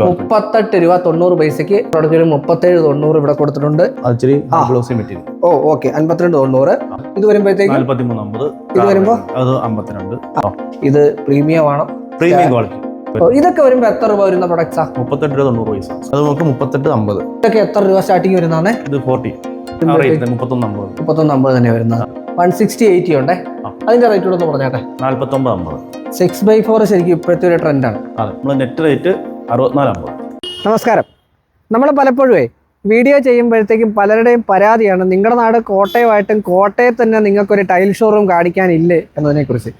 മുപ്പത്തെട്ട് രൂപ തൊണ്ണൂറ് പൈസക്ക് പ്രൊഡക്റ്റ് മുപ്പത്തേഴ് തൊണ്ണൂറ് ഇവിടെ കൊടുത്തിട്ടുണ്ട്. Oh okay. അൻപത്തിരണ്ട് തൊണ്ണൂറ്. ഇത് വരുമ്പോഴത്തേക്ക്? ഇത് വരുമ്പോ? ഇത് പ്രീമിയം ആണ്. Premium quality. ഇതൊക്കെ വരുമ്പോ എത്ര രൂപ വരുന്ന പ്രൊഡക്ട്സാ മുപ്പത്തെട്ട് രൂപ തൊണ്ണൂറ് പൈസ. അത് നമുക്ക് മുപ്പത്തെട്ട് അമ്പത്. ഇതൊക്കെ എത്ര രൂപ സ്റ്റാർട്ടിങ് വരുന്നതാണ്? ഇത് ഫോർട്ടി മുപ്പത്തൊന്ന് അമ്പത് മുപ്പത്തൊന്ന് അമ്പത് തന്നെ വരുന്നത്. വൺ സിക്സ്റ്റി എയ്റ്റി ഉണ്ടേ? അതിന്റെ റേറ്റ് കൂടെ ഒന്ന് പറഞ്ഞാട്ടെ. നാല്പത്തൊമ്പത് അമ്പത്. സിക്സ് ബൈ ഫോർ ശരിക്കും ഇപ്പോഴത്തെ ഒരു ട്രെൻഡാണ് അതെ. നമ്മൾ നെറ്റ് റേറ്റ് അറുപത്തിനാല് അമ്പത് നമസ്കാരം. നമ്മൾ പലപ്പോഴും വീഡിയോ ചെയ്യുമ്പോഴത്തേക്കും പലരുടെയും പരാതിയാണ് നിങ്ങളുടെ നാട് കോട്ടയമായിട്ടും കോട്ടയത്ത് തന്നെ നിങ്ങൾക്കൊരു ടൈൽ ഷോറൂം കാണിക്കാനില്ലേ എന്നതിനെക്കുറിച്ച്.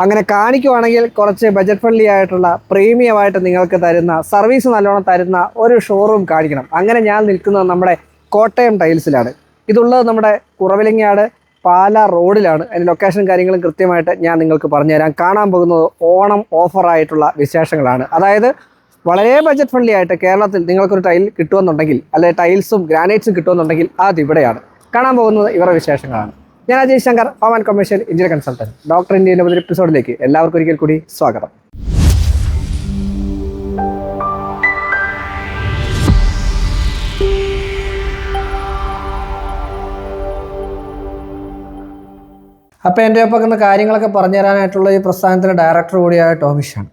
അങ്ങനെ കാണിക്കുവാണെങ്കിൽ കുറച്ച് ബജറ്റ് ഫ്രണ്ട്ലി ആയിട്ടുള്ള പ്രീമിയമായിട്ട് നിങ്ങൾക്ക് തരുന്ന സർവീസ് നല്ലോണം തരുന്ന ഒരു ഷോറൂം കാണിക്കണം. അങ്ങനെ ഞാൻ നിൽക്കുന്നത് നമ്മുടെ കോട്ടയം ടൈൽസിലാണ്. ഇതുള്ളത് നമ്മുടെ കുറവിലങ്ങാട് പാല റോഡിലാണ്. അതിന്റെ ലൊക്കേഷൻ കാര്യങ്ങളും കൃത്യമായിട്ട് ഞാൻ നിങ്ങൾക്ക് പറഞ്ഞുതരാം. കാണാൻ പോകുന്നത് ഓണം ഓഫറായിട്ടുള്ള വിശേഷങ്ങളാണ്. അതായത് വളരെ ബജറ്റ് ഫ്രണ്ട്ലി ആയിട്ട് കേരളത്തിൽ നിങ്ങൾക്കൊരു ടൈൽ കിട്ടുമെന്നുണ്ടെങ്കിൽ അല്ലെങ്കിൽ ടൈൽസും ഗ്രാനൈറ്റ്സും കിട്ടുമെന്നുണ്ടെങ്കിൽ അത് ഇവിടെയാണ്. കാണാൻ പോകുന്നത് ഇവരുടെ വിശേഷങ്ങളാണ്. ഞാൻ Ajay Shankar home commercial engineer consultant doctor ഇന്ത്യയുടെ പുതിയ എപ്പിസോഡിലേക്ക് എല്ലാവർക്കും ഒരിക്കൽ കൂടി സ്വാഗതം. അപ്പോൾ എന്റെ ഒപ്പം ഇന്ന് കാര്യങ്ങളൊക്കെ പറഞ്ഞു തരാനായിട്ടുള്ള ഈ പ്രസ്ഥാനത്തിന്റെ ഡയറക്ടർ കൂടിയായ ടോമിഷാണ്.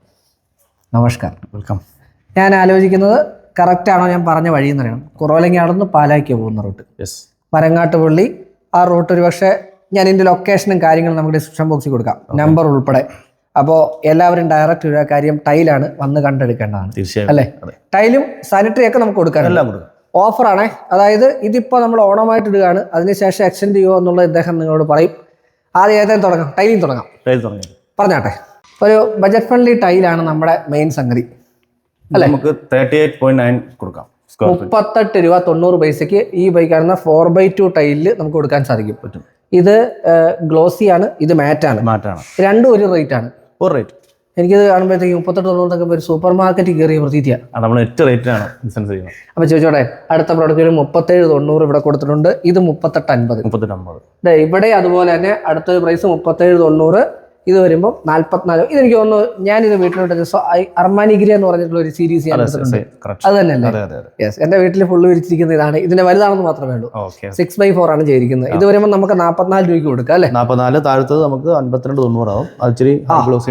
നമസ്കാരം. വെൽക്കം ഞാൻ ആലോചിക്കുന്നത് കറക്റ്റാണോ ഞാൻ പറഞ്ഞ വഴി എന്ന് പറയണം. കുറവലങ്ങി നിന്ന് പാലായിക്ക് പോകുന്ന റൂട്ട്. യെസ് മരങ്ങാട്ടുപള്ളി ആ റൂട്ട് ഒരു പക്ഷേ ഞാൻ ഇതിന്റെ ലൊക്കേഷനും കാര്യങ്ങളും നമുക്ക് ഡിസ്ക്രിപ്ഷൻ ബോക്സിൽ കൊടുക്കാം. നമ്പർ ഉൾപ്പെടെ. അപ്പോൾ എല്ലാവരും ഡയറക്റ്റ് ഒരു കാര്യം ടൈലാണ് വന്ന് കണ്ടെടുക്കേണ്ടതാണ്. തീർച്ചയായും. അല്ലേ? ടൈലും സാനിറ്ററി ഒക്കെ നമുക്ക് കൊടുക്കാനുണ്ട് ഓഫറാണേ അതായത് ഇതിപ്പോൾ നമ്മൾ ഓണമായിട്ട് ഇടുകയാണ്. അതിനുശേഷം എക്സ്റ്റെൻഡ് ചെയ്യുമോ എന്നുള്ളത് ഇദ്ദേഹം നിങ്ങളോട് പറയും. ആദ്യം ഏതായാലും തുടങ്ങാം. ടൈലിങ് തുടങ്ങാം. പറഞ്ഞാട്ടെ. ഒരു ബജറ്റ് ഫ്രണ്ട്ലി ടൈലാണ് നമ്മുടെ മെയിൻ സംഗതി. നമുക്ക് തേർട്ടി എയ്റ്റ് പോയിന്റ് നയൻ കൊടുക്കാം മുപ്പത്തെട്ട് രൂപ തൊണ്ണൂറ് പൈസക്ക് ഈ ബൈക്ക് കാണുന്ന ഫോർ ബൈ ടു ടൈലിൽ നമുക്ക് കൊടുക്കാൻ സാധിക്കും. പറ്റും. ഇത് ഗ്ലോസി ആണ് ഇത് മാറ്റാണ് മാറ്റാണ് രണ്ടും ഒരു റേറ്റ് ആണ്. ഒരു റേറ്റ് എനിക്കിത് കാണുമ്പോഴത്തേക്ക് മുപ്പത്തെട്ട് തൊണ്ണൂറൊക്കെ ഒരു സൂപ്പർ മാർക്കറ്റിൽ കയറിയ പ്രതീതിയാണ് നമ്മൾ നെറ്റ് റേറ്റിനാണ് ബിസിനസ് ചെയ്യുന്നത്. അപ്പോൾ ചോദിച്ചോടെ അടുത്ത പ്രോഡക്റ്റ് മുപ്പത്തേഴ് തൊണ്ണൂറ് ഇവിടെ കൊടുത്തിട്ടുണ്ട്. ഇത് മുപ്പത്തെട്ട് അൻപത്. മുപ്പത്തെട്ട് അമ്പത് ഇവിടെ അതുപോലെ തന്നെ അടുത്ത പ്രൈസ് മുപ്പത്തേഴ് തൊണ്ണൂറ് ഇത് വരുമ്പോൾ നാല്പത്തിനാല്. ഇതെനിക്ക് തോന്നുന്നു ഞാനിത് വീട്ടിലോട്ട് അർമാനിഗിരി എന്ന് പറഞ്ഞിട്ടുള്ള ഒരു സീരീസ് ഞാൻ എടുത്തിട്ടുണ്ട്. അത് തന്നെയല്ലേ? യെസ് എന്റെ വീട്ടിൽ ഫുള്ള് വിരിച്ചിരിക്കുന്ന ഇതാണ്. ഇതിന്റെ വലുതാണെന്ന് മാത്രമേ ഉള്ളൂ. സിക്സ് ബൈ ഫോർ ആണ് ചെയ്തിരിക്കുന്നത്. ഇത് വരുമ്പോൾ നമുക്ക് നാൽപ്പത്തിനാല് രൂപയ്ക്ക് കൊടുക്കാം അല്ലേ? നാൽപ്പത്തിനാല് താഴത്തത് നമുക്ക് അൻപത്തിരണ്ട് തൊണ്ണൂറാവും ഇച്ചിരി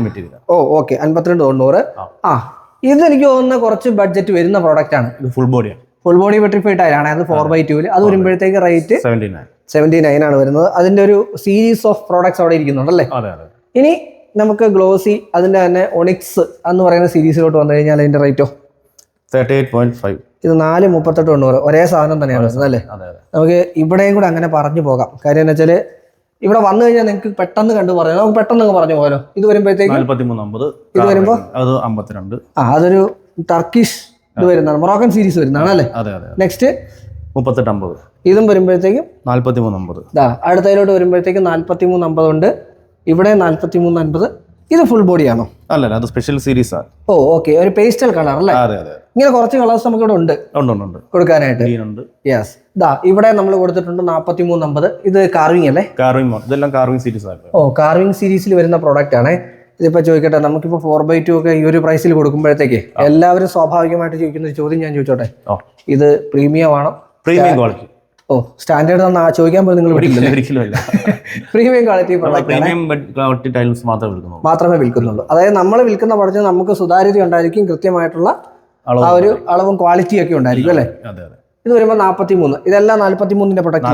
മെറ്റീരിയൽ ഓ ഓക്കെ. അൻപത്തിരണ്ട് തൊണ്ണൂറ്. ആ. ഇത് എനിക്ക് തോന്നുന്ന കുറച്ച് ബഡ്ജറ്റ് വരുന്ന പ്രോഡക്റ്റ് ആണ്. ഫുൾ ബോഡിയാണ് ഫുൾ ബോഡി വെട്രിഫൈഡ് ടയറാണ് അത് ഫോർ ബൈ ടൂൽ അത് വരുമ്പോഴത്തേക്ക് rate seventy nine seventy nine ആണ് വരുന്നത്. അതിന്റെ ഒരു സീരീസ് ഓഫ് പ്രോഡക്ട്സ് അവിടെ ഇരിക്കുന്നുണ്ടല്ലേ അതെ അതെ. ഇനി നമുക്ക് ഗ്ലോസി അതിന്റെ തന്നെ ഒണിക്സ് എന്ന് പറയുന്ന സീരീസിലോട്ട് വന്നു കഴിഞ്ഞാൽ അതിന്റെ റേറ്റോ തേർട്ടി എയ്റ്റ് പോയിന്റ് ഫൈവ് ഇത് നാല് മുപ്പത്തെട്ട് തൊണ്ണൂറ് ഒരേ സാധനം തന്നെയാണ് അല്ലേ? നമുക്ക് ഇവിടെയും കൂടെ അങ്ങനെ പറഞ്ഞു പോകാം. കാര്യം എന്ന് വെച്ചാൽ ഇവിടെ വന്നു കഴിഞ്ഞാൽ നിങ്ങൾക്ക് പെട്ടെന്ന് കണ്ടു പറയാം. നമുക്ക് പെട്ടെന്ന് പറഞ്ഞു പോകാലോ. ഇത് വരുമ്പോഴത്തേക്ക് ഇത് വരുമ്പോ? അത് അമ്പത്തിരണ്ട്. ആ അതൊരു ടർക്കിഷ് ഇത് വരുന്നതാണ്. മൊറോക്കൻ സീരീസ് വരുന്നതാണ് അല്ലേ? നെക്സ്റ്റ് മുപ്പത്തെട്ട് അമ്പത്. ഇതും വരുമ്പോഴത്തേക്കും മൂന്ന് അമ്പത് അടുത്തതിലോട്ട് വരുമ്പോഴത്തേക്കും നാല്പത്തി മൂന്ന് അമ്പത് ഉണ്ട് ഇവിടെ നാൽപ്പത്തി മൂന്ന് അൻപത്. ഇത് ഫുൾ ബോഡി ആണോ? അല്ലല്ല അത് സ്പെഷ്യൽ സീരീസ് ആണ് ഓ ഓക്കെ ഒരു പേസ്റ്റൽ കളർ അല്ലേ? അതെ അതെ ഇങ്ങനെ കുറച്ച് കളേഴ്സ് നമുക്ക് ഇവിടെ ഉണ്ട് ഉണ്ട് കൊടുക്കാനായിട്ട്. യെസ് ദാ ഇവിടെ നമ്മൾ കൊടുത്തിട്ടുണ്ട് നാൽപ്പത്തി മൂന്ന് അമ്പത് ഇത് കാർവിംഗ് അല്ലേ? കാർവിംഗ് ഇതെല്ലാം കാർവിംഗ് സീരീസ് ആണ്. ഓ കാർവിംഗ് സീരീസിൽ വരുന്ന പ്രോഡക്റ്റ് ആണ്. ഇതിപ്പോ ചോദിക്കട്ടെ നമുക്കിപ്പോ ഫോർ ബൈ ടു ഒക്കെ ഈ ഒരു പ്രൈസിൽ കൊടുക്കുമ്പോഴത്തേക്ക് എല്ലാവരും സ്വാഭാവികമായിട്ട് ചോദിക്കുന്ന ഒരു ചോദ്യം ഞാൻ ചോദിച്ചോട്ടെ? ഇത് പ്രീമിയം ആണോ? പ്രീമിയം ക്വാളിറ്റി ഓ സ്റ്റാൻഡേർഡ് തന്നാ ചോദിക്കാൻ പോലും നിങ്ങൾ വിട്ടില്ല ഒരിക്കലും പ്രീമിയം ക്വാളിറ്റി പ്രീമിയം ടൈൽസ് മാത്രമേ വിൽക്കുന്നു മാത്രമേ വിൽക്കുന്നുള്ളൂ. അതായത് നമ്മൾ വിൽക്കുന്ന പ്രൊഡക്റ്റ് നമുക്ക് സുതാര്യത ഉണ്ടായിരിക്കും കൃത്യമായിട്ടുള്ള ആ ഒരു അളവും ക്വാളിറ്റിയും ഒക്കെ ഉണ്ടായിരിക്കും അല്ലേ? ഇത് വരുമ്പോൾ നാൽപ്പത്തി മൂന്ന് ഇതെല്ലാം നാൽപ്പത്തി മൂന്നിന്റെ പ്രൊഡക്റ്റ്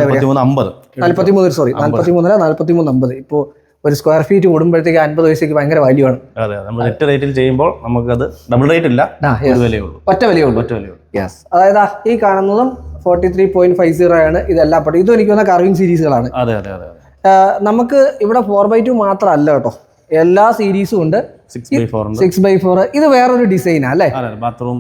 നാൽപ്പത്തി മൂന്ന് സോറി നാൽപ്പത്തി മൂന്നര നാൽപ്പത്തി മൂന്ന് അമ്പത്. ഇപ്പോൾ ഒരു സ്ക്വയർ ഫീറ്റ് കൂടുമ്പോഴത്തേക്ക് അൻപത് പൈസയ്ക്ക് ഭയങ്കര വാല്യൂ ആണ്. അതെ നമ്മൾ റേറ്റിൽ ചെയ്യുമ്പോൾ നമുക്കത് ഡബിൾ റേറ്റ് ഇല്ല. ആ ഒരു വിലയേ ഉള്ളൂ. ഒറ്റ വിലയുള്ളൂ ഒറ്റ വിലയുള്ളൂ യെസ് അതായത് ഈ കാണുന്നതും forty three point five zero ആണ് ഇതെല്ലാം പെട്ടെ ഇതും എനിക്ക് തോന്നുന്ന കർവിംഗ് സീരീസുകളാണ് അതെ അതെ അതെ അതെ. നമുക്ക് ഇവിടെ ഫോർ ബൈ ടു മാത്രമല്ല കേട്ടോ. എല്ലാ സീരീസും ഉണ്ട്. സിക്സ് ബൈ ഫോർ ഇത് വേറൊരു ഡിസൈനാ അല്ലേ? ബാത്റൂം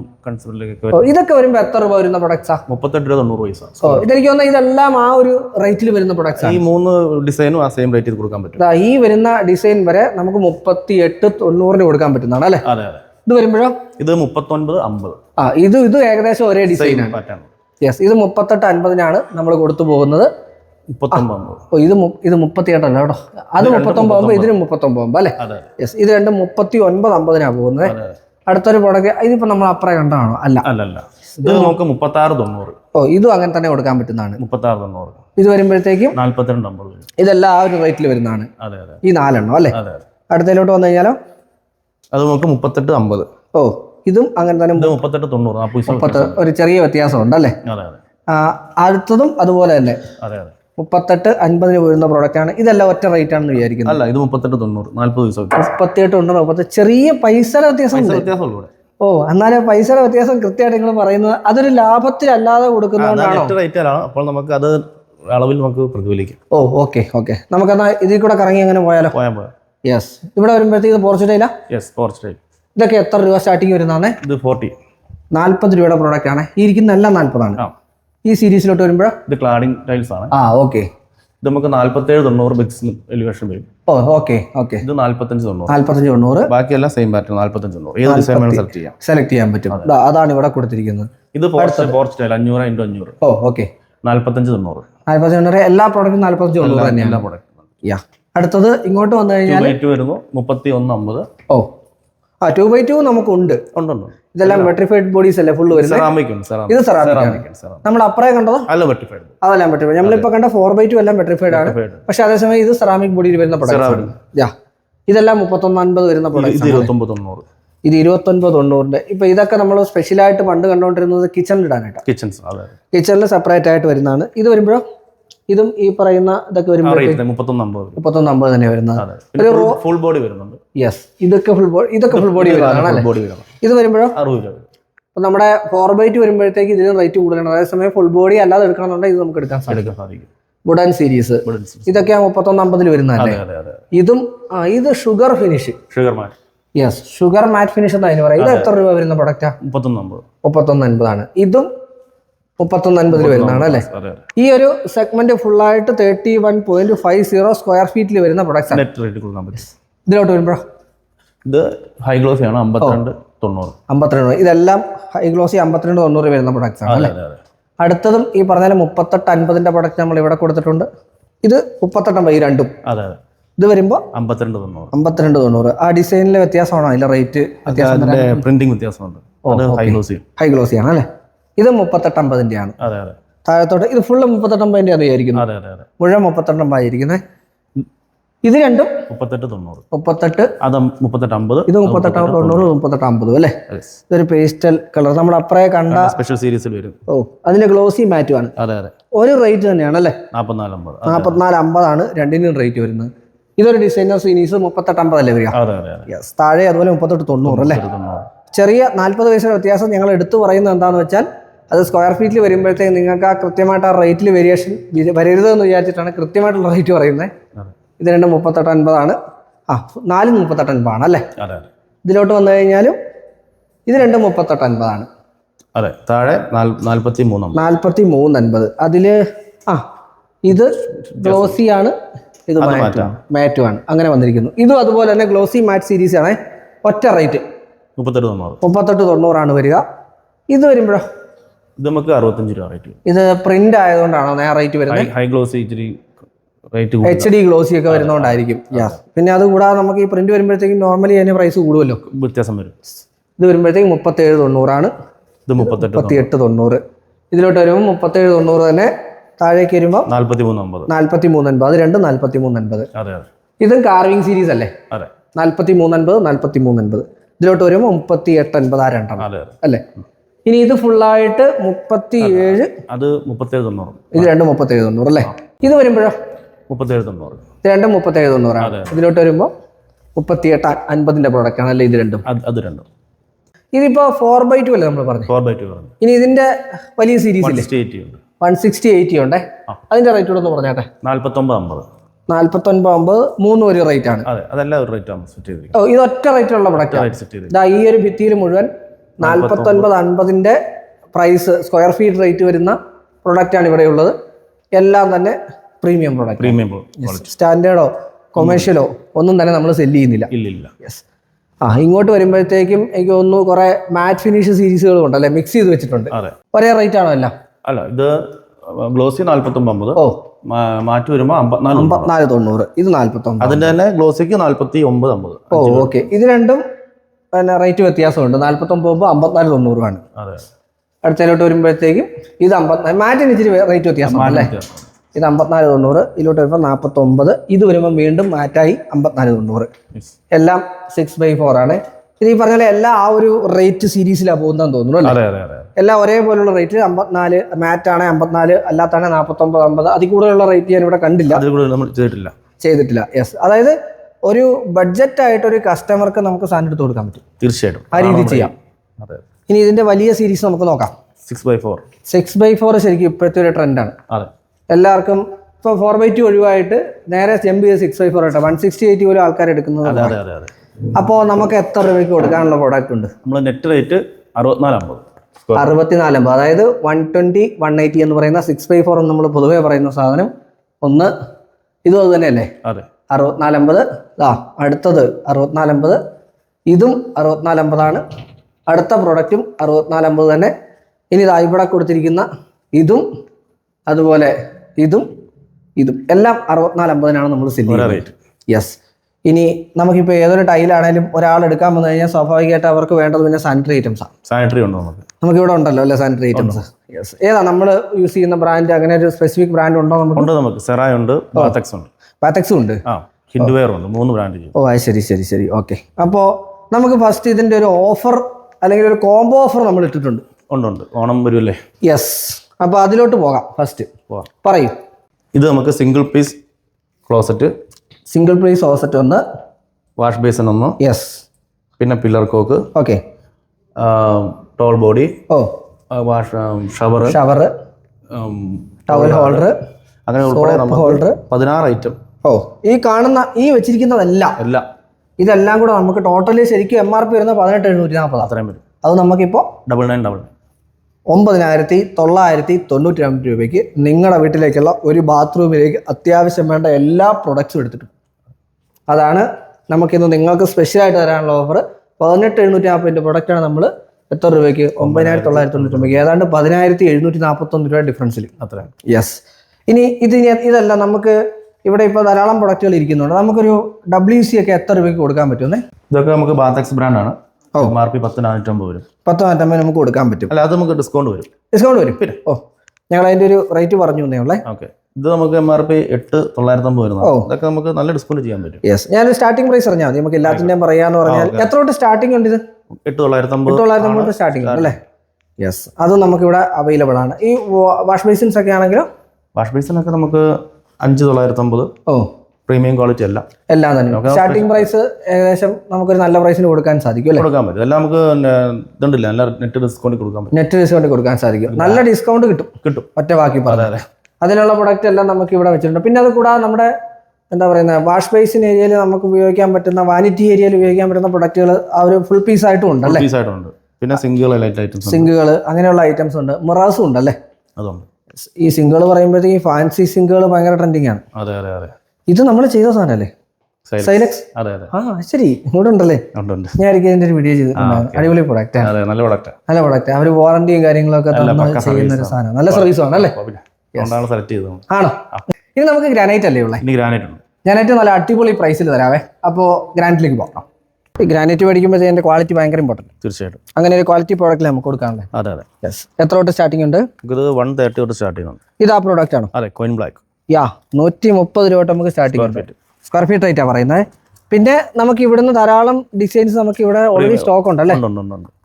ഇതൊക്കെ വരുമ്പോ എത്ര രൂപ വരുന്ന പ്രൊഡക്ട്സാ മുപ്പത്തെട്ട് രൂപ തൊണ്ണൂറ് പൈസ. ഇതെനിക്ക് തോന്നുന്നത് ഇതെല്ലാം ആ ഒരു റേറ്റിൽ വരുന്ന പ്രൊഡക്ട്സ് ഈ മൂന്ന് ഡിസൈനും ആ സെയിം റേറ്റിൽ കൊടുക്കാൻ പറ്റും. ഈ വരുന്ന ഡിസൈൻ വരെ നമുക്ക് മുപ്പത്തി എട്ട് തൊണ്ണൂറിന് കൊടുക്കാൻ പറ്റുന്നതാണ് അല്ലേ? ഇത് വരുമ്പോഴോ? ഇത് മുപ്പത്തൊൻപത് അമ്പത്. ആ ഇത് ഇത് ഏകദേശം ഒരേ ഡിസൈൻ ആണ്. പാറ്റേൺ യെസ് ഇത് മുപ്പത്തെട്ട് അൻപതിനാണ് നമ്മൾ കൊടുത്തു പോകുന്നത്. ഇത് ഇത് മുപ്പത്തി എട്ടല്ല കേട്ടോ അത് മുപ്പത്തൊമ്പത്. ആകുമ്പോൾ ഇതിന് മുപ്പത്തൊമ്പത് ആകുമ്പോൾ അല്ലേ യെസ് ഇത് രണ്ടും മുപ്പത്തി ഒൻപത് അമ്പതിനാണ് പോകുന്നത് അടുത്തൊരു പ്രോഡക്റ്റ് ഇതിപ്പോ നമ്മൾ അപ്പറ കണ്ടതാണോ? അല്ല. അല്ലല്ല ഇത് നമുക്ക് മുപ്പത്തി ആറ് തൊണ്ണൂറ്. ഓ ഇതും അങ്ങനെ തന്നെ കൊടുക്കാൻ പറ്റുന്നതാണ്. മുപ്പത്തി ആറ് തൊണ്ണൂറ്. ഇത് വരുമ്പോഴത്തേക്കും നാല്പത്തിരണ്ട് അമ്പത് ഇതെല്ലാം ആ ഒരു റേറ്റിൽ വരുന്നതാണ്. ഈ നാലെണ്ണം അല്ലേ? അടുത്തതിലോട്ട് വന്നു കഴിഞ്ഞാലോ? അത് നമുക്ക് മുപ്പത്തെട്ട് അമ്പത്. ഓ ഇതും അങ്ങനെ തന്നെ മുപ്പത്തെട്ട് തൊണ്ണൂറ്. പൈസ മുപ്പത്ത് ഒരു ചെറിയ വ്യത്യാസമുണ്ട് അല്ലേ? അടുത്തതും അതുപോലെ തന്നെ. മുപ്പത്തെട്ട് അൻപതിന് വരുന്ന പ്രോഡക്റ്റ് ആണ്. ഇതെല്ലാം ഒറ്റ റേറ്റ് ആണെന്ന് വിചാരിക്കുന്നത് അല്ല ഇത് മുപ്പത്തെട്ട് തൊണ്ണൂറ്. നാല്പത് പൈസ മുപ്പത്തിയെട്ട് ഉണ്ട് മുപ്പത്തി ചെറിയ പൈസയുടെ വ്യത്യാസം ഓ എന്നാലും പൈസയുടെ വ്യത്യാസം കൃത്യമായിട്ട് നിങ്ങൾ പറയുന്നത് അതൊരു ലാഭത്തിലല്ലാതെ കൊടുക്കുന്നതുകൊണ്ടാണോ? അപ്പോൾ നമുക്ക് അത് അളവിൽ നമുക്ക് പ്രതിഫലിക്കും. Oh okay okay. നമുക്കെന്നാ ഇതിൽ കൂടെ കറങ്ങി അങ്ങനെ പോയാലോ? പോയാൽ യെസ് ഇവിടെ വരുമ്പോഴത്തേക്ക് പോർച്ചുഗലില യെസ് ടൈപ്പ് ഇതൊക്കെ എത്ര രൂപ സ്റ്റാർട്ടിങ് വരുന്നതാണ്? ഇത് ഫോർട്ടി നാൽപ്പത് രൂപയുടെ പ്രോഡക്റ്റ് ആണ്. ഈ ഇരിക്കുന്ന എല്ലാം നാൽപ്പതാണ് ആ. ഈ സീരീസിലോട്ട് വരുമ്പോൾ ഇത് ക്ലാഡിംഗ് ടൈൽസ് ആണ്. ആ ഓക്കെ ഇത് നമുക്ക് നാല്പത്തേഴ് തൊണ്ണൂറ് ബിക്സ് എലിവേഷൻ വരും. ഓ ഓക്കെ ഓക്കെ ഇത് നാല്പത്തഞ്ച് തൊണ്ണൂറ്. നാൽപ്പത്തഞ്ച് തൊണ്ണൂറ്. ബാക്കിയെല്ലാം സെയിം പാറ്റേൺ നാല്പത്തഞ്ച് തൊണ്ണൂറ്. ഏത് ഡിസൈൻ വേണം സെലക്ട് ചെയ്യാം. സെലക്ട് ചെയ്യാൻ പറ്റും. അതാണ് ഇവിടെ കൊടുത്തിരിക്കുന്നത്. ഇത് പോർച്ച് ടൈൽ അഞ്ഞൂറ് ഇന്റു അഞ്ഞൂറ്. ഓ ഓക്കെ നാല്പത്തഞ്ച് തൊണ്ണൂറ്. നാൽപ്പത്തഞ്ച് തൊണ്ണൂറ്. എല്ലാ പ്രോഡക്റ്റും നാൽപ്പത്തഞ്ച് തൊണ്ണൂറ് തന്നെയാണ്. എല്ലാ പ്രോഡക്റ്റും യാ അടുത്തത് ഇങ്ങോട്ട് വന്നു കഴിഞ്ഞാൽ വരുന്നു. മുപ്പത്തി ഒന്ന് അമ്പത്. ഓ. ആ ടു ബൈ ടു നമുക്കുണ്ട്. ഉണ്ട് ഉണ്ട് ഇതെല്ലാം വെട്രിഫൈഡ് ബോഡീസ് അല്ലേ ഫുള്ള് വരുന്നത്? ഇത്. സെറാമിക് നമ്മൾ അപ്പറേ കണ്ടതോ? അല്ല അതെല്ലാം വെട്രിഫൈഡ് നമ്മളിപ്പോ കണ്ട ഫോർ ബൈ ടു എല്ലാം വെട്രിഫൈഡ് ആണ്. പക്ഷെ അതേസമയം ഇത് സെറാമിക് ബോഡിയിൽ വരുന്ന പ്രൊഡക്റ്റ് യാ. ഇതെല്ലാം മുപ്പത്തൊന്ന് അൻപത് വരുന്ന ഇത് പ്രൊഡക്റ്റ് ഇത് ഇരുപത്തൊൻപത് തൊണ്ണൂറിന്റെ. ഇപ്പൊ ഇതൊക്കെ നമ്മൾ സ്പെഷ്യലായിട്ട് പണ്ട് കണ്ടുകൊണ്ടിരുന്നത് കിച്ചണിൽ കിച്ചൺ കിച്ചണിൽ സെപ്പറേറ്റ് ആയിട്ട് വരുന്നതാണ്. ഇത് വരുമ്പോഴോ? ഇതും ഈ പറയുന്ന ഇതൊക്കെ വരുമ്പോഴത്തേക്ക് വരുമ്പോൾ മുപ്പത്തൊന്ന് അമ്പത് വരും. മുപ്പത്തൊന്ന് അമ്പത് തന്നെ വരുന്നത്. ഫുൾ ബോഡി വരുന്നുണ്ട്. യെസ് ഇതൊക്കെ ഫുൾ ബോഡി ഇതൊക്കെ ഫുൾ ബോഡി ബോഡി ഇത് വരുമ്പോഴോ? അറുപത് രൂപ. ഇപ്പൊ നമ്മുടെ ഫോർ ബൈറ്റ് വരുമ്പോഴത്തേക്ക് ഇതിന് റേറ്റ് കൂടുതലാണ്. അതേസമയം ഫുൾ ബോഡി അല്ലാതെ എടുക്കണമെന്നുണ്ടെങ്കിൽ ഇത് നമുക്ക് എടുക്കാൻ സാധിക്കും. Wooden series. ഇതൊക്കെ മുപ്പത്തൊന്ന് അമ്പതിൽ വരുന്നതല്ലേ ഇതും ഇത് sugar finish sugar matt yes sugar matt finish എന്ന് അതിന് പറയാം ഇത് എത്ര രൂപ വരുന്ന പ്രൊഡക്റ്റാ മുപ്പത്തൊന്ന് അമ്പത് മുപ്പത്തൊന്ന് അൻപതാണ് ഇതും മുപ്പത്തൊന്ന് അൻപതിൽ വരുന്നതാണ് അല്ലേ? ഈ ഒരു സെഗ്മെന്റ് ഫുള്ളായിട്ട് thirty one point five zero square ഫീറ്റിൽ വരുന്ന പ്രൊഡക്ട്സ് ഇതിലോട്ട് വരുമ്പോ ഇത് ഹൈ ഗ്ലോസി ആണ് അമ്പത്തിരണ്ട് തൊണ്ണൂറ്. അമ്പത്തിരണ്ട്. ഇതെല്ലാം ഹൈ ഗ്ലോസി അമ്പത്തിരണ്ട് തൊണ്ണൂറ് വരുന്ന പ്രൊഡക്ട്സ് ആണ് അല്ലേ? അടുത്തതും ഈ പറഞ്ഞ മുപ്പത്തെട്ട് അൻപതിന്റെ പ്രൊഡക്റ്റ് നമ്മൾ ഇവിടെ കൊടുത്തിട്ടുണ്ട്. ഇത് മുപ്പത്തെട്ട് ഈ രണ്ടും. അതെ അതെ. ഇത് വരുമ്പോൾ അമ്പത്തിരണ്ട് തൊണ്ണൂറ്. അമ്പത്തിരണ്ട് തൊണ്ണൂറ്. ആ ഡിസൈനിലെ വ്യത്യാസമാണോ? അതിലെ റേറ്റ് പ്രിന്റിംഗ് വ്യത്യാസമുണ്ട് ഹൈ ഗ്ലോസി ഹൈ ഗ്ലോസി ആണ്. അല്ലേ? ഇത് മുപ്പത്തെട്ട് അമ്പതിന്റെ ആണ്. താഴത്തോട്ട് ഇത് ഫുള്ള് മുപ്പത്തെട്ട് അമ്പതിന്റെ ആണ് വിചാരിക്കുന്നത് മുഴുവൻ മുപ്പത്തെട്ട് അമ്പായിരിക്കുന്നത് ഇത് രണ്ടും? മുപ്പത്തെട്ട് തൊണ്ണൂറ്. മുപ്പത്തെട്ട്. അത് മുപ്പത്തെട്ട് അമ്പത് ഇത് മുപ്പത്തെട്ട് തൊണ്ണൂറ് മുപ്പത്തെട്ട് അമ്പത് അല്ലേ? ഇതൊരു പേസ്റ്റൽ കളർ. നമ്മൾ അപ്പറേ കണ്ട സ്പെഷ്യൽ സീരീസിൽ വരും. ഓ അതിന് ഗ്ലോസി മാറ്റുമാണ് അതെ അതെ. ഒരു റേറ്റ് തന്നെയാണ് അല്ലേ? നാൽപ്പത്തിനാല് അമ്പത്. നാൽപ്പത്തിനാല് അമ്പതാണ് രണ്ടിനും റേറ്റ് വരുന്നത്. ഇതൊരു ഡിസൈനർ സീരീസ് മുപ്പത്തെട്ട് അമ്പതല്ലേ വരിക? യെസ് താഴെ അതുപോലെ മുപ്പത്തെട്ട് തൊണ്ണൂറ് അല്ലേ? ചെറിയ നാൽപ്പത് പൈസയുടെ വ്യത്യാസം ഞങ്ങൾ എടുത്തു പറയുന്നത് എന്താണെന്ന് വെച്ചാൽ അത് സ്ക്വയർ ഫീറ്റിൽ വരുമ്പോഴത്തേക്ക് നിങ്ങൾക്ക് ആ കൃത്യമായിട്ട് ആ റേറ്റിൽ വേരിയേഷൻ വരരുത് എന്ന് വിചാരിച്ചിട്ടാണ് കൃത്യമായിട്ടുള്ള റേറ്റ് പറയുന്നത്. ഇത് രണ്ട് മുപ്പത്തെട്ട് അൻപതാണ്. ആ നാല് മുപ്പത്തെട്ട് അൻപതാണ് അല്ലേ? ഇതിലോട്ട് വന്നു കഴിഞ്ഞാലും ഇത് രണ്ട് മുപ്പത്തെട്ട് അൻപതാണ്. അതെ താഴെ നാൽപ്പത്തി മൂന്ന് നാൽപ്പത്തി മൂന്ന് അൻപത്. അതിൽ ആ ഇത് ഗ്ലോസി ആണ് ഇത് മാറ്റുമാണ് അങ്ങനെ വന്നിരിക്കുന്നു. ഇതും അതുപോലെ തന്നെ ഗ്ലോസി മാറ്റ് സീരീസ് ആണ് ഒറ്റ റേറ്റ്. മുപ്പത്തെട്ട് തൊണ്ണൂറ്. മുപ്പത്തെട്ട് തൊണ്ണൂറാണ് വരിക. ഇത് വരുമ്പോഴോ? ഇത് നമുക്ക് അറുപത്തഞ്ച് രൂപ റേറ്റ് ഇത് പ്രിന്റ് ആയതുകൊണ്ടാണോ ആ റേറ്റ് വരുന്നത്? ഹൈ ഗ്ലോസി ഇച്ചിരി റേറ്റ് എച്ച് ഡി ഗ്ലോസി ഒക്കെ വരുന്നോണ്ടായിരിക്കും. പിന്നെ അത് കൂടാതെ നമുക്ക് ഈ പ്രിന്റ് വരുമ്പോഴത്തേക്കും നോർമലി അതിന് പ്രൈസ് കൂടുമല്ലോ വ്യത്യാസം വരും. ഇത് വരുമ്പോഴത്തേക്കും മുപ്പത്തേഴ് തൊണ്ണൂറാണ്. ഇത് മുപ്പത്തെട്ട് തൊണ്ണൂറ്. ഇതിലോട്ട് വരുമ്പോൾ മുപ്പത്തേഴ് തൊണ്ണൂറ് തന്നെ താഴേക്ക് വരുമ്പോൾ നാല്പത്തി മൂന്ന് അമ്പത്. നാൽപ്പത്തി മൂന്ന് അൻപത്. അത് രണ്ട് നാൽപ്പത്തി മൂന്ന് അൻപത് ഇതും കാർവിംഗ് സീരീസ് അല്ലേ? അതെ. നാൽപ്പത്തി മൂന്ന് അൻപത് നാൽപ്പത്തി മൂന്ന് അൻപത്. ഇതിലോട്ട് വരുമ്പോൾ മുപ്പത്തി എട്ട് അൻപത് ആ രണ്ടെണ്ണം. അല്ലേ? ഇനി ഇത് ഫുള്ളായിട്ട് മുപ്പത്തി ഏഴ് അത് മുപ്പത്തേഴ് തൊണ്ണൂറ്. ഇത് രണ്ടും മുപ്പത്തേഴ് തൊണ്ണൂറ് അല്ലേ? ഇത് വരുമ്പോഴോ? മുപ്പത്തേഴ് തൊണ്ണൂറ് ഇത് രണ്ടും മുപ്പത്തേഴ് തൊണ്ണൂറാണ്. ഇതിലോട്ട് വരുമ്പോൾ മുപ്പത്തിയെട്ട് അൻപതിന്റെ പ്രോഡക്റ്റ് ആണ് അല്ലെ ഇത് രണ്ടും? അത് രണ്ടും. ഇതിപ്പോ ഫോർ ബൈ ടു അല്ലേ നമ്മൾ പറഞ്ഞു? ഫോർ ബൈ ടു ഇനി ഇതിന്റെ വലിയ സീരീസ് വൺ സിക്സ്റ്റി എയ്റ്റി ഉണ്ട്. അതിന്റെ റേറ്റ് കൂടെ ഒന്ന് പറഞ്ഞാട്ടെ. നാല്പത്തൊമ്പത് അമ്പത്. നാല്പത്തൊൻപത് അമ്പത് മൂന്നും ഒരു റേറ്റ് ആണ്. ഓ ഇത് ഒറ്റ റേറ്റ് ഉള്ള പ്രൊഡക്റ്റ് ഈ ഒരു ഭിത്തിയിൽ മുഴുവൻ നാല്പത്തൊൻപത് അൻപതിന്റെ പ്രൈസ് സ്ക്വയർ ഫീറ്റ് റേറ്റ് വരുന്ന പ്രൊഡക്റ്റ് ആണ് ഇവിടെ ഉള്ളത്. എല്ലാം തന്നെ പ്രീമിയം പ്രോഡക്റ്റ് പ്രീമിയം സ്റ്റാൻഡേർഡോ കൊമേഴ്ഷ്യലോ ഒന്നും തന്നെ നമ്മൾ സെല്ല് ചെയ്യുന്നില്ല. ഇല്ലില്ല ഇല്ല. യെസ് ആ ഇങ്ങോട്ട് വരുമ്പോഴത്തേക്കും എനിക്ക് ഒന്ന് കുറെ മാറ്റ് ഫിനിഷ് സീരീസുകളും ഉണ്ട് അല്ലെ? മിക്സ് ചെയ്ത് വെച്ചിട്ടുണ്ട്. ഒരേ റേറ്റ് ആണോ അല്ല അല്ല ഇത് ഗ്ലോസി നാല്പത്തൊമ്പത്. ഒമ്പത് ഓ മാറ്റ് വരുമ്പോൾ അമ്പത്തിനാല് തൊണ്ണൂറ്. ഇത് നാൽപ്പത്തൊമ്പത് അതിന്റെ തന്നെ ഗ്ലോസിക്ക് നാല്പത്തി ഒമ്പത് അമ്പത്. ഓ ഓക്കെ ഇത് രണ്ടും പിന്നെ റേറ്റ് വ്യത്യാസമുണ്ട്. നാല്പത്തി ഒമ്പത് ഒമ്പത് അമ്പത്തിനാല് തൊണ്ണൂറാണ് അടുത്തതിലോട്ട് വരുമ്പോഴത്തേക്കും ഇത് അമ്പത്തിനാല് മാറ്റിന് ഇച്ചിരി റേറ്റ് വ്യത്യാസം അല്ലേ? ഇത് അമ്പത്തിനാല് തൊണ്ണൂറ് ഇതിലോട്ട് വരുമ്പോൾ നാൽപ്പത്തൊമ്പത് ഇത് വരുമ്പോൾ വീണ്ടും മാറ്റായി അമ്പത്തിനാല് തൊണ്ണൂറ്. എല്ലാം സിക്സ് ബൈ ഫോർ ആണ്. ഇത് ഈ പറഞ്ഞ എല്ലാ ആ ഒരു റേറ്റ് സീരീസിലാണ് പോകുന്നതെന്ന് തോന്നുന്നു അല്ലേ? എല്ലാം ഒരേപോലുള്ള റേറ്റ് അമ്പത്തിനാല് മാറ്റാണ് അമ്പത്തിനാല് അല്ലാത്താണ് നാൽപ്പത്തൊമ്പത് അമ്പത്. അതിൽ കൂടുതലുള്ള റേറ്റ് ഞാൻ ഇവിടെ കണ്ടില്ല. ചെയ്തിട്ടില്ല. ചെയ്തിട്ടില്ല. യെസ് അതായത് ഒരു ബഡ്ജറ്റ് ആയിട്ട് ഒരു കസ്റ്റമർക്ക് നമുക്ക് സാധനം എടുത്ത് കൊടുക്കാൻ പറ്റും. തീർച്ചയായിട്ടും. ആ രീതി ചെയ്യാം. ഇനി ഇതിന്റെ വലിയ സീരീസ് നമുക്ക് നോക്കാം. Six by four six by four ശരിക്കും ഇപ്പോഴത്തെ ഒരു ട്രെൻഡാണ് അതെ. എല്ലാവർക്കും ഇപ്പോൾ ഫോർ ബൈ ടു ഒഴിവായിട്ട് നേരെ M B S six by four ആയിട്ട് വൺ സിക്സ്റ്റി എയ്റ്റ് പോലും ആൾക്കാർ എടുക്കുന്നത് അപ്പോൾ നമുക്ക് എത്ര രൂപയ്ക്ക് കൊടുക്കാനുള്ള പ്രോഡക്റ്റ് ഉണ്ട്? നമ്മൾ നെറ്റ് റേറ്റ് അറുപത്തിനാലമ്പത് അതായത് വൺ ട്വന്റി വൺ എയ്റ്റി എന്ന് പറയുന്ന സിക്സ് ബൈ ഫോർ എന്ന് നമ്മൾ പൊതുവേ പറയുന്ന സാധനം ഒന്ന് ഇതും അത് തന്നെയല്ലേ? അറുപത്തിനാലമ്പത്. ആ അടുത്തത് അറുപത്തിനാലമ്പത്. ഇതും അറുപത്തിനാലമ്പതാണ്. അടുത്ത പ്രോഡക്റ്റും അറുപത്തിനാലമ്പത് തന്നെ. ഇനി ഇതാ ഇവിടെ കൊടുത്തിരിക്കുന്ന ഇതും അതുപോലെ ഇതും ഇതും. എല്ലാം അറുപത്തിനാല് അമ്പതിനാണ് നമ്മൾ റേറ്റ്. യെസ് ഇനി നമുക്കിപ്പോൾ ഏതൊരു ടൈലാണേലും ഒരാൾ എടുക്കാൻ വന്നു കഴിഞ്ഞാൽ സ്വാഭാവികമായിട്ട് അവർക്ക് വേണ്ടത് പിന്നെ സാനിറ്ററി ആണ്. സാനിറ്ററി ഉണ്ടോ നമുക്ക്? ഇവിടെ ഉണ്ടല്ലോ അല്ലേ സാനിറ്ററി ഐറ്റംസ് യെസ് ഏതാ നമ്മൾ യൂസ് ചെയ്യുന്ന ബ്രാൻഡ് അങ്ങനെ ഒരു സ്പെസിഫിക് ബ്രാൻഡ് ഉണ്ടോ നമുക്ക്? ഉണ്ട് നമുക്ക്. സെറായ ഉണ്ട് ഉണ്ട്. പാത്തക്സും ഉണ്ട്? ആ ഹിൻഡുവെയർ ഉണ്ട്. മൂന്ന് ബ്രാൻഡ് ഓ അത് ശരി ശരി ശരി. ഓക്കെ അപ്പോൾ നമുക്ക് ഫസ്റ്റ് ഇതിന്റെ ഒരു ഓഫർ അല്ലെങ്കിൽ ഒരു കോംബോ ഓഫർ നമ്മൾ ഇട്ടിട്ടുണ്ട്. ഉണ്ട് ഉണ്ട്. ഓണം വരുമല്ലേ? യെസ് അപ്പോൾ അതിലോട്ട് പോകാം. ഫസ്റ്റ് പറയൂ. ഇത് നമുക്ക് single piece closet single piece ഓസറ്റ് ഒന്ന്. വാഷ് ബേസിൻ ഒന്ന്. യെസ് പിന്നെ pillar cock okay tall body ഓ. Wash shower shower towel holder അങ്ങനെ ഉൾപ്പെടെ ഹോൾഡർ പതിനാറ് ഐറ്റം ഓ ഈ കാണുന്ന ഈ വെച്ചിരിക്കുന്നതെല്ലാം. അല്ല ഇതെല്ലാം കൂടെ നമുക്ക് ടോട്ടലി ശരിക്കും എം ആർ പി വരുന്ന പതിനെട്ട് എഴുന്നൂറ്റി നാൽപ്പത് അത്രയും വരും. അത് നമുക്കിപ്പോൾ ഡബിൾ നയൻ ഡബിൾ നയൻ ഒമ്പതിനായിരത്തി തൊള്ളായിരത്തി തൊണ്ണൂറ്റി രണ്ട് രൂപയ്ക്ക് നിങ്ങളുടെ വീട്ടിലേക്കുള്ള ഒരു ബാത്റൂമിലേക്ക് അത്യാവശ്യം വേണ്ട എല്ലാ പ്രൊഡക്ട്സും എടുത്തിട്ടുണ്ട്. അതാണ് നമുക്കിന്ന് നിങ്ങൾക്ക് സ്പെഷ്യലായിട്ട് തരാനുള്ള ഓഫർ പതിനെട്ട് എഴുന്നൂറ്റി നാൽപ്പതിന്റെ പ്രൊഡക്റ്റാണ് നമ്മൾ എത്ര രൂപയ്ക്ക്? ഒമ്പതിനായിരത്തി തൊള്ളായിരത്തി തൊണ്ണൂറ്റി രൂപയ്ക്ക്. ഏതാണ്ട് പതിനായിരത്തി എഴുന്നൂറ്റി നാൽപ്പത്തൊന്ന് രൂപ ഡിഫറൻസിൽ അത്രയാണ്. യെസ് ഇനി ഇത് ഇതല്ല നമുക്ക് ഇവിടെ ഇപ്പോൾ ധാരാളം പ്രൊഡക്റ്റുകൾ ഇരിക്കുന്നുണ്ട്. നമുക്കൊരു ഡബ്ല്യു സി ഒക്കെ എത്ര രൂപയ്ക്ക് കൊടുക്കാൻ പറ്റുമെന്നേ? ഇതൊക്കെ നമുക്ക് ബാത്തക്സ് ബ്രാൻഡാണ്. എം ആർ പി പത്ത് നാനൂറ്റമ്പത് വരും. പത്ത് നാനൂറ്റമ്പത് നമുക്ക് കൊടുക്കാൻ പറ്റും. അല്ല അത് നമുക്ക് ഡിസ്കൗണ്ട് വരും. ഡിസ്കൗണ്ട് വരും. ഓ ഞങ്ങൾ അതിന്റെ ഒരു റേറ്റ് പറഞ്ഞു തന്നേ ഉള്ളേ. ഓക്കെ ഇത് നമുക്ക് എം ആർ പി എട്ട് തൊള്ളായിരത്തമ്പത് വരുന്നത്. ഇതൊക്കെ നമുക്ക് നല്ല ഡിസ്കൗണ്ട് ചെയ്യാൻ പറ്റും. യെസ് ഞാൻ സ്റ്റാർട്ടിംഗ് പ്രൈസ് പറഞ്ഞാൽ മതി. നമുക്ക് എല്ലാത്തിന്റെയും പറയാന്ന് പറഞ്ഞാൽ എത്ര തൊട്ട് സ്റ്റാർട്ടിംഗ് ഉണ്ട് ഇത്? എട്ട് തൊള്ളായിരത്തമ്പത് തൊള്ളായിരത്തമ്പത് സ്റ്റാർട്ടിംഗ് അല്ലേ? യെസ് അത് നമുക്കിവിടെ അവൈലബിൾ ആണ്. ഈ വാഷ് ബേസിൻസ് ഒക്കെ ആണെങ്കിലും വാഷ് ബേസിനൊക്കെ നമുക്ക് അഞ്ച് തൊള്ളായിരത്തമ്പത് ഓ. പ്രീമിയം ക്വാളിറ്റി അല്ല. എല്ലാം തന്നെ. സ്റ്റാർട്ടിംഗ് പ്രൈസ് ഏകദേശം നമുക്കൊരു നല്ല പ്രൈസിന് കൊടുക്കാൻ സാധിക്കും അല്ലേ? കൊടുക്കാൻ പറ്റും. എല്ലാം നമുക്ക് ഇതുണ്ടല്ല? നല്ല നെറ്റ് ഡിസ്കൗണ്ട് കൊടുക്കാൻ പറ്റും. നെറ്റ് ഡിസ്കൗണ്ട് കൊടുക്കാൻ സാധിക്കും. നല്ല ഡിസ്കൗണ്ട് കിട്ടും. കിട്ടും. ഒറ്റ ബാക്കി പറഞ്ഞു അതെ. അതിനുള്ള പ്രൊഡക്റ്റ് എല്ലാം നമുക്ക് ഇവിടെ വെച്ചിട്ടുണ്ട്. പിന്നെ അത് കൂടാതെ നമ്മുടെ എന്താ പറയുന്നത് വാഷ് ബേസിൻ ഏരിയയിൽ നമുക്ക് ഉപയോഗിക്കാൻ പറ്റുന്ന വാനിറ്റി ഏരിയയിൽ ഉപയോഗിക്കാൻ പറ്റുന്ന പ്രൊഡക്റ്റുകൾ ആ ഒരു ഫുൾ പീസ് ആയിട്ടും ഉണ്ട് അല്ലേ? പീസ് ആയിട്ടുണ്ട്. പിന്നെ ലൈറ്റ് ഐറ്റംസ് സിങ്കുകൾ അങ്ങനെയുള്ള ഐറ്റംസ് ഉണ്ട്. മിറാസും ഉണ്ട് അല്ലേ? അതുണ്ട്. ഈ സിങ്കുകൾ പറയുമ്പോഴത്തേക്ക് ഫാൻസി സിങ്കുകൾ ഭയങ്കര ട്രെൻഡിങ് ആണ്. അതെ അതെ അതെ. ഇത് നമ്മൾ ചെയ്ത സാധനല്ലേ. സൈലക്സ് അതെ അതെ. ആ ശരി. ഇങ്ങോട്ട് ഉണ്ടല്ലേ ഉണ്ട് ഉണ്ട് ഞാൻ ഇതിന്റെ ഒരു വീഡിയോ ചെയ്തിട്ടുണ്ടായിരുന്നു അടിപൊളി പ്രൊഡക്റ്റ് നല്ല പ്രൊഡക്റ്റ് നല്ല പ്രൊഡക്റ്റ് അവർ വാറണ്ടിയും കാര്യങ്ങളൊക്കെ തന്ന് ചെയ്യുന്ന ഒരു സാധനം നല്ല സർവീസ് ആണ് അല്ലേ? ആണോ? ഇനി നമുക്ക് ഗ്രാനൈറ്റ് അല്ലേ ഉള്ളത് ഗ്രാനൈറ്റ് ഉണ്ട്. ഗ്രാനൈറ്റ് നല്ല അടിപൊളി പ്രൈസിൽ തരാവേ. അപ്പോ ഗ്രാനൈറ്റിലേക്ക് പോകാം. ഈ ഗ്രാനൈറ്റ് മേടിക്കുമ്പോൾ അതിന്റെ ക്വാളിറ്റി ഭയങ്കര ഇമ്പോർട്ടന്റ് തീർച്ചയായിട്ടും. അങ്ങനെ ഒരു ക്വാളിറ്റി പ്രോഡക്റ്റ് നമുക്ക് കൊടുക്കാനുള്ളത് അതെ അതെ. യെസ് എത്ര തൊട്ട് സ്റ്റാർട്ടിംഗ് ഉണ്ട്? ഇത് വൺ തേർട്ടി തൊട്ട് സ്റ്റാർട്ട് ചെയ്യുന്നുണ്ട്. ഇത് ആ പ്രോഡക്റ്റ് ആണോ? അതെ കോയിൻ ബ്ലാക്ക് യാ നൂറ്റി മുപ്പത് രൂപ നമുക്ക് സ്റ്റാർട്ടിംഗ്. സ്ക്വയർ ഫീറ്റ് റേറ്റാണ് പറയുന്നത് പിന്നെ നമുക്ക് ഇവിടുന്ന് ധാരാളം ഡിസൈൻസ് നമുക്ക് ഇവിടെ ഓൾറെഡി സ്റ്റോക്ക് ഉണ്ട്. അല്ലേ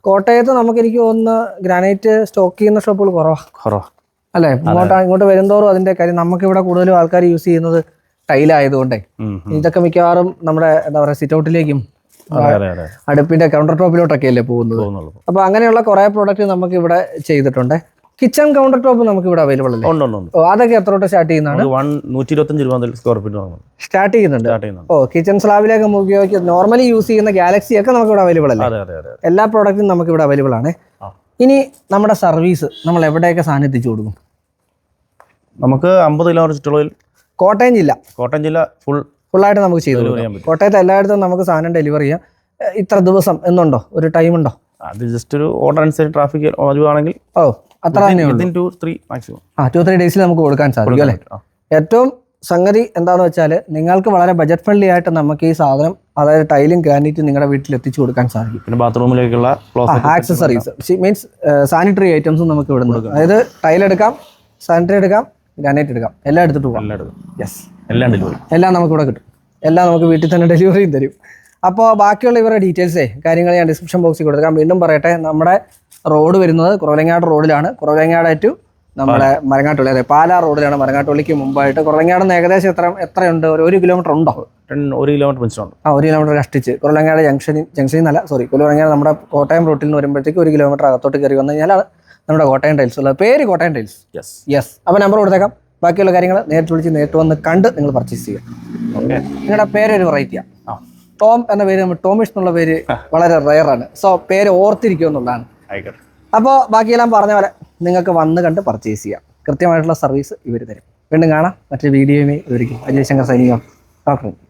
കോട്ടയത്ത് നമുക്ക് എനിക്ക് ഒന്ന് ഗ്രാനൈറ്റ് സ്റ്റോക്ക് ചെയ്യുന്ന ഷോപ്പുകൾ കുറവാ. കുറവാ. അല്ലേ? ഇങ്ങോട്ട് ഇങ്ങോട്ട് വരുന്തോറും അതിന്റെ കാര്യം നമുക്ക് ഇവിടെ കൂടുതലും ആൾക്കാർ യൂസ് ചെയ്യുന്നത് ടൈലായതുകൊണ്ടേ. ഇതൊക്കെ മിക്കവാറും നമ്മുടെ എന്താ പറയുക സിറ്റ് ഔട്ടിലേക്കും അടുപ്പിന്റെ കൗണ്ടർ ടോപ്പിലോട്ടൊക്കെ അല്ലേ പോകുന്നത്. അപ്പൊ അങ്ങനെയുള്ള കുറെ പ്രോഡക്റ്റ് നമുക്ക് ഇവിടെ ചെയ്തിട്ടുണ്ട്. കിച്ചൺ കൗണ്ടർ ടോപ്പ് നമുക്ക് ഇവിടെ അവൈലബിൾ അല്ലേ? ഉണ്ട് ഉണ്ട് അതൊക്കെ എത്ര തൊട്ട് സ്റ്റാർട്ട് ചെയ്യുന്നതാണ്? നമുക്ക് വൺ നൂറ്റി ഇരുപത്തഞ്ച് രൂപ മുതൽ സ്ക്വയർ ഫീറ്റ് വാങ്ങുന്നു സ്റ്റാർട്ട് ചെയ്യുന്നുണ്ട്. ഓ കിച്ചൺ സ്ലാബിലേക്ക് നമുക്ക് നോർമലി യൂസ് ചെയ്യുന്ന ഗാലക്സി ഒക്കെ നമുക്ക് ഇവിടെ അവൈലബിൾ അല്ലേ എല്ലാ പ്രോഡക്റ്റും നമുക്ക് ഇവിടെ അവൈലബിൾ ആണ്. ഇനി നമ്മുടെ സർവീസ് നമ്മൾ എവിടെയൊക്കെ സാധനം എത്തിച്ചു കൊടുക്കും? നമുക്ക് അമ്പത് കിലോമീറ്റർ ചുറ്റളവിൽ കോട്ടയം ജില്ല. കോട്ടയം ജില്ല ഫുൾ ഫുൾ ആയിട്ട് നമുക്ക് ചെയ്തു കോട്ടയത്ത് എല്ലായിടത്തും നമുക്ക് സാധനം ഡെലിവർ ചെയ്യാം. ഇത്ര ദിവസം എന്നുണ്ടോ? ഒരു ടൈം ഉണ്ടോ? അത് ജസ്റ്റ് ഒരു ഓർഡർ അനുസരിച്ച് ട്രാഫിക് വരുവാണെങ്കിൽ ഓ അത്ര തന്നെ ടു ത്രീ മാക്സിമം ആ ടു ത്രീ ഡേയ്സിൽ നമുക്ക് കൊടുക്കാൻ സാധിക്കും അല്ലേ? ഏറ്റവും സംഗതി എന്താണെന്ന് വെച്ചാൽ നിങ്ങൾക്ക് വളരെ ബജറ്റ് ഫ്രണ്ട്ലി ആയിട്ട് നമുക്ക് ഈ സാധനം അതായത് ടൈലും ഗ്രാനൈറ്റും നിങ്ങളുടെ വീട്ടിൽ എത്തിച്ചു കൊടുക്കാൻ സാധിക്കും. പിന്നെ ബാത്റൂമിലേക്കുള്ള ആക്സസറീസ് മീൻസ് സാനിറ്ററി ഐറ്റംസും നമുക്ക് ഇവിടെ നിന്ന് അതായത് ടൈൽ എടുക്കാം സാനിറ്ററി എടുക്കാം ഗ്രാനൈറ്റ് എടുക്കാം. എല്ലാം എടുത്തിട്ട് പോകാം യെസ് എല്ലാം ഡെലിവറി എല്ലാം നമുക്ക് ഇവിടെ കിട്ടും. എല്ലാം നമുക്ക് വീട്ടിൽ തന്നെ ഡെലിവറിയും തരും. അപ്പോൾ ബാക്കിയുള്ള ഇവരുടെ ഡീറ്റെയിൽസേ കാര്യങ്ങൾ ഞാൻ ഡിസ്ക്രിപ്ഷൻ ബോക്സിൽ കൊടുക്കാം. വീണ്ടും പറയട്ടെ നമ്മുടെ റോഡ് വരുന്നത് കുറവലങ്ങാട് റോഡിലാണ്. കുറവലങ്ങാട് ടു നമ്മുടെ മരങ്ങാട്ടുള്ളി അതെ പാലാ റോഡിലാണ് മരങ്ങാട്ടുള്ളിക്ക് മുമ്പായിട്ട്. കുറവലങ്ങാട് ഏകദേശം എത്ര എത്രയുണ്ട് ഒരു ഒരു കിലോമീറ്റർ ഉണ്ടോ? ഒരു കിലോമീറ്റർ മിച്ചമുണ്ട് ആ ഒരു കിലോമീറ്റർ കഷ്ടിച്ച്. കുറവലങ്ങാട് ജംഗ്ഷനിൽ ജംഗ്ഷനിൽ നിന്നല്ല സോറി കുറവലങ്ങാട് നമ്മുടെ കോട്ടയം റൂട്ടിൽ നിന്ന് വരുമ്പോഴത്തേക്ക് ഒരു കിലോമീറ്റർ അകത്തോട്ട് കയറി വന്നു കഴിഞ്ഞാൽ നമ്മുടെ കോട്ടയം ടൈൽസ് ഉള്ളത് പേര് കോട്ടയം ടൈൽസ് യെസ് യെസ് അപ്പോൾ നമ്പർ കൊടുത്തേക്കാം. ബാക്കിയുള്ള കാര്യങ്ങൾ നേരിട്ട് വിളിച്ച് നേരിട്ട് വന്ന് കണ്ട് നിങ്ങൾ പർച്ചേസ് ചെയ്യുക. നിങ്ങളുടെ പേരൊരു ഒരു വെറൈറ്റിയാണ് ടോം എന്ന പേര് ടോമിഷ് എന്നുള്ള പേര് വളരെ റയറാണ് സോ പേര് ഓർത്തിരിക്കുക എന്നുള്ളതാണ് ആയിക്കോട്ടെ. അപ്പോൾ ബാക്കിയെല്ലാം പറഞ്ഞ പോലെ നിങ്ങൾക്ക് വന്ന് കണ്ട് പർച്ചേസ് ചെയ്യാം. കൃത്യമായിട്ടുള്ള സർവീസ് ഇവർ തരും. വീണ്ടും കാണാം. മറ്റൊരു വീഡിയോയുമേ ഒരുക്കും അജയ് ശങ്കർ സൈനികം. ഡോക്ടർ.